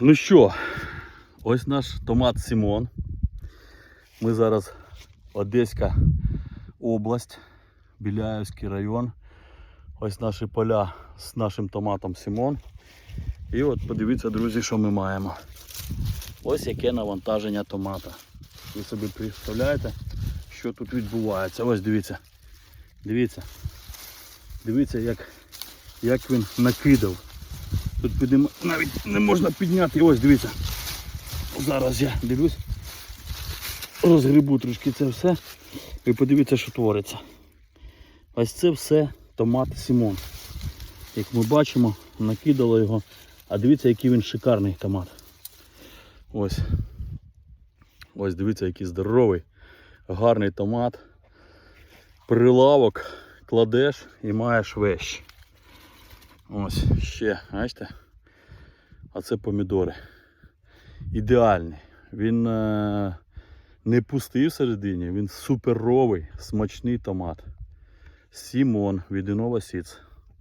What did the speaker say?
Ну що, ось наш томат Сімон. Ми зараз Одеська область, Біляївський район. Ось наші поля з нашим томатом Сімон. І от подивіться, друзі, що ми маємо. Ось яке навантаження томата. Ви собі представляєте, що тут відбувається. Ось дивіться. Дивіться. Дивіться, як, як він накидав. Тут підемо, навіть не можна підняти. Ось дивіться. Зараз я дивлюсь. Розгребу трошки це все. І подивіться, що твориться. Ось це все томат Сімон. Як ми бачимо, накидало його. А дивіться, який він шикарний томат. Ось. Ось дивіться, який здоровий, гарний томат. Прилавок кладеш і маєш вещь. Ось ще, бачите? А це помідори. Ідеальний. Він е, не пустий всередині, він суперовий, смачний томат. Сімон від Інова Сіц.